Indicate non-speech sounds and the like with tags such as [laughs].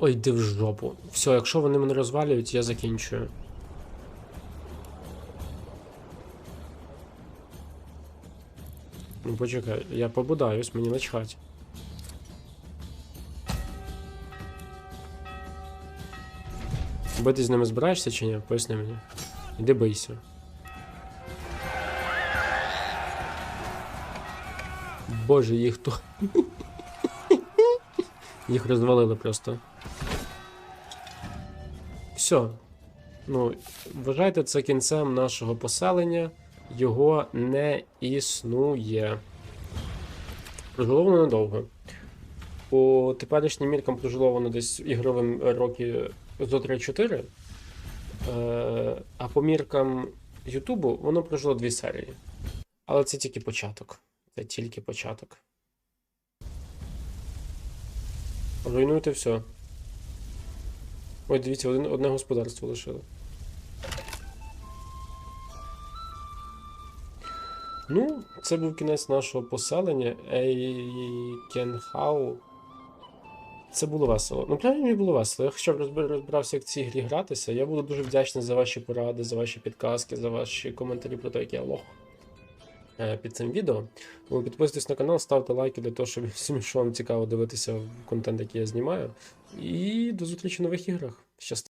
Ой, йди в жопу. Все, якщо вони мене розвалюють, я закінчую. Ну почекай, я побудаюсь, мені начхать. Бити з ними збираєшся чи ні? Поясни мені. Іди бийся. Боже, їх то. [laughs] Їх розвалили просто. Все. Ну, вважайте це кінцем нашого поселення. Його не існує. Прожило воно недовго. По теперішнім міркам прожило воно десь ігровим роки зо 3-4. Е, а по міркам Ютубу воно прожило дві серії. Але це тільки початок. Це тільки початок. Руйнуйте все. Ой, дивіться, один, одне господарство лишили. Ну, це був кінець нашого поселення. Ейкенхау. Це було весело. Ну, правильно, мені було весело. Я хоча б розбирався, як в цій грі гратися. Я буду дуже вдячний за ваші поради, за ваші підказки, за ваші коментарі про те, як я лох під цим відео. Тому підписуйтесь на канал, ставте лайки для того, щоб всім, що вам цікаво дивитися контент, який я знімаю. І до зустрічі в нових іграх. Щасти!